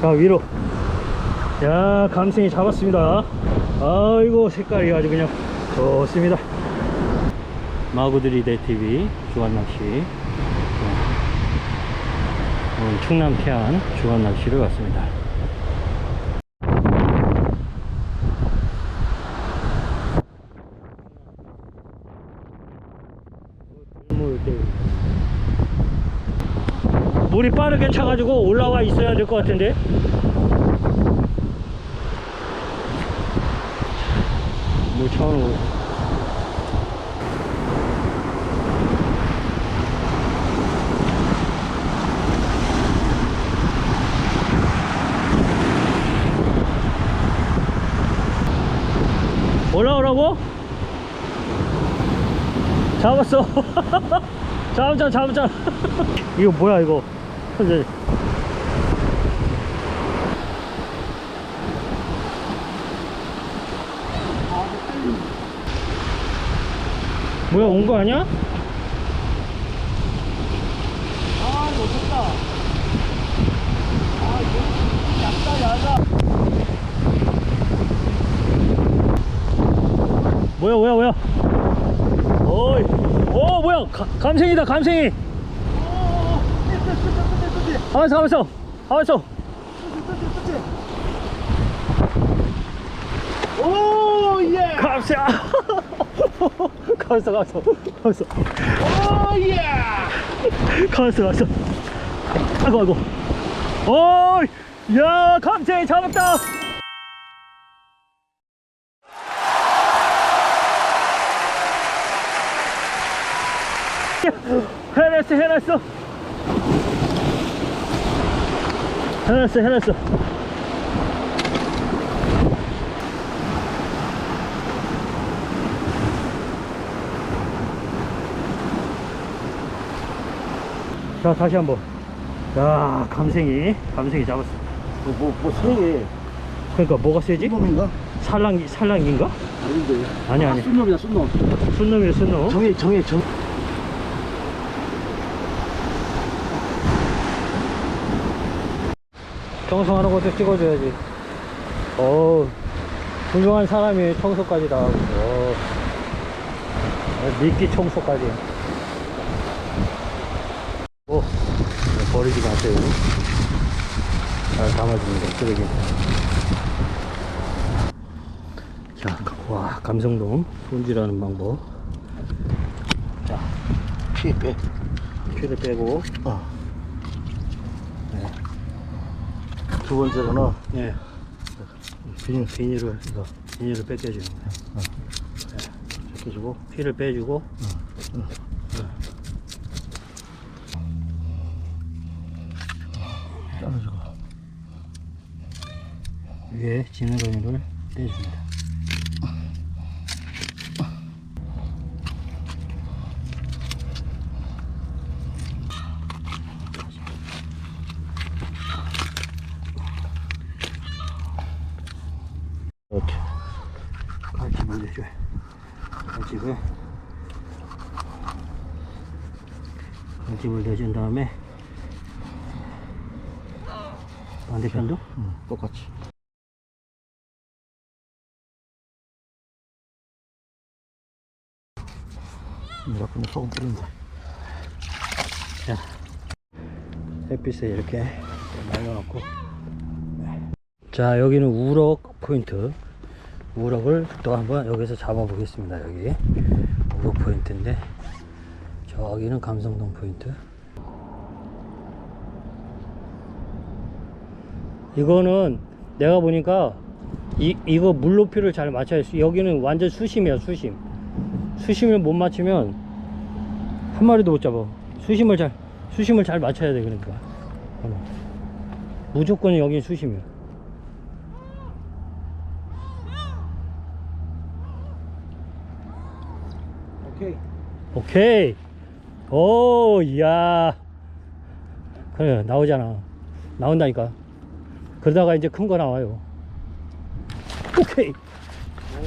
자 위로. 야 감생이 잡았습니다. 아이고 색깔이 아주 그냥 좋습니다. 마구들이 대TV 주간낚시. 네. 오늘 충남 태안 주간낚시를 왔습니다 물이 빠르게 차가지고 올라와 있어야 될 것 같은데. 물 차오는 거. 올라오라고? 잡았어. 잡았잖아 잡았잖아 이거 뭐야 이거 이제 뭐야 온 거 아니야? 아, 놓쳤다. 아, 이거 약다, 야다. 뭐야 뭐야 뭐야 어이 오 뭐야 가, 감생이다 감생이 오, 끝에, 끝에, 끝에, 끝에. 가만있어 가만있어. 가만있어. 오, 예. 감생 가만있어 가만있어 가만있어 오, 예. 가만있어 가만있어 아이고 아이고. 어이 야 감생이 잡았다. 해냈어 해냈어 해냈어 해냈어 자 다시 한번 야 감생이 감생이 잡았어 뭐, 뭐, 뭐, 새해. 그러니까 뭐가 세지? 놈인가? 살랑기 살랑기인가? 아닌데. 아니 아니 순놈이다, 순놈. 순놈이야 순놈 정해, 정해, 정. 청소하는 것도 찍어줘야지. 어 훌륭한 사람이 청소까지 다 하고. 어, 미끼 청소까지. 오 버리지 마세요. 잘 담아줍니다. 쓰레기. 자와 감성돔 손질하는 방법. 자 피, 빼. 피를 빼고. 어. 두 번째로는 예 비닐, 비닐을 이거 비닐을 뺏겨주는 거예요 이렇게 주고. 피를 빼주고 잘라주고. 위에 지느러미를 떼줍니다. 이렇게 칼집을 내줘요. 칼집을 칼집을 내준 다음에 반대편도 응, 똑같이. 이렇게 소금 뿌린다. 자, 햇빛에 이렇게 말려놓고. 자, 여기는 우럭 포인트. 우럭을 또 한번 여기서 잡아 보겠습니다. 여기. 우럭 포인트인데, 저기는 감성동 포인트. 이거는 내가 보니까 이, 이거 물 높이를 잘 맞춰야 돼. 여기는 완전 수심이야, 수심. 수심을 못 맞추면 한 마리도 못 잡아. 수심을 잘, 수심을 잘 맞춰야 돼, 그러니까. 어. 무조건 여긴 수심이야. 오케이. 오케이. 오, 이야. 그래, 나오잖아. 나온다니까. 그러다가 이제 큰 거 나와요. 오케이.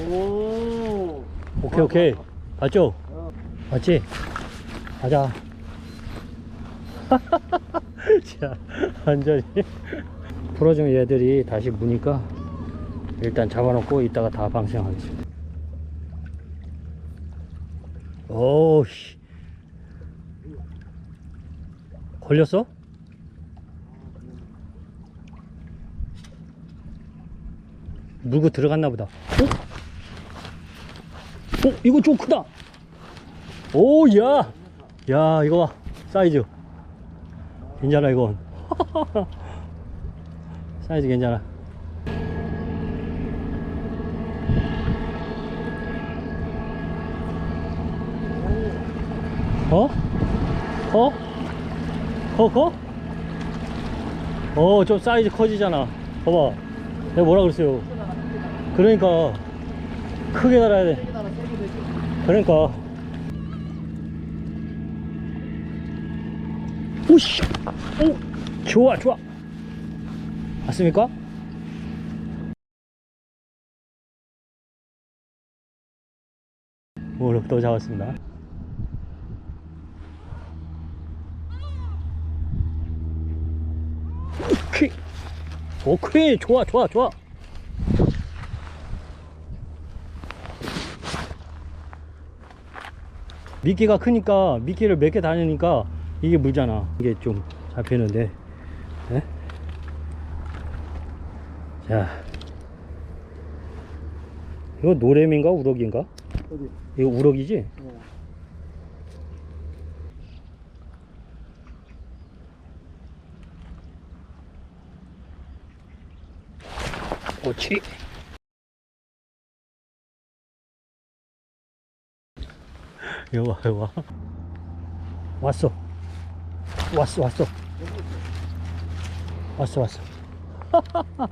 오. 오케이, 오케이. 봤죠? 맞지? 가자. 자, 완전히. 풀어준 얘들이 다시 무니까 일단 잡아놓고 이따가 다 방생하겠습니다. 오씨. 걸렸어? 물고 들어갔나 보다. 어? 어? 이거 좀 크다. 오, 야. 야, 이거 봐. 사이즈. 괜찮아, 이건. 사이즈 괜찮아. 어? 어? 커, 커? 어, 좀 사이즈 커지잖아. 봐봐. 내가 뭐라 그랬어요? 그러니까. 크게 달아야 돼. 그러니까. 오씨! 오! 좋아, 좋아! 맞습니까? 오늘 또 잡았습니다. 오케이. 오케이. 좋아, 좋아, 좋아. 미끼가 크니까 미끼를 몇 개 다니니까 이게 물잖아. 이게 좀 잡히는데. 예? 자. 이거 노래미인가 우럭인가? 어디? 이거 우럭이지? 어. 봐, 이거 봐. 왔어. 왔어, 왔어. 왔어, 왔어.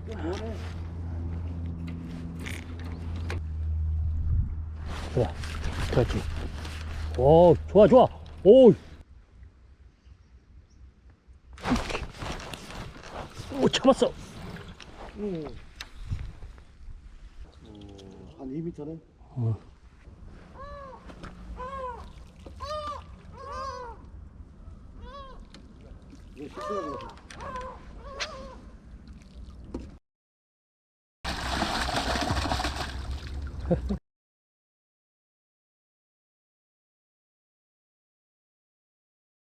좋아. 그렇지. 오, 좋아, 좋아. 오. 오, 참았어. 응. 어, 한 2m네? 어. 이거 같아.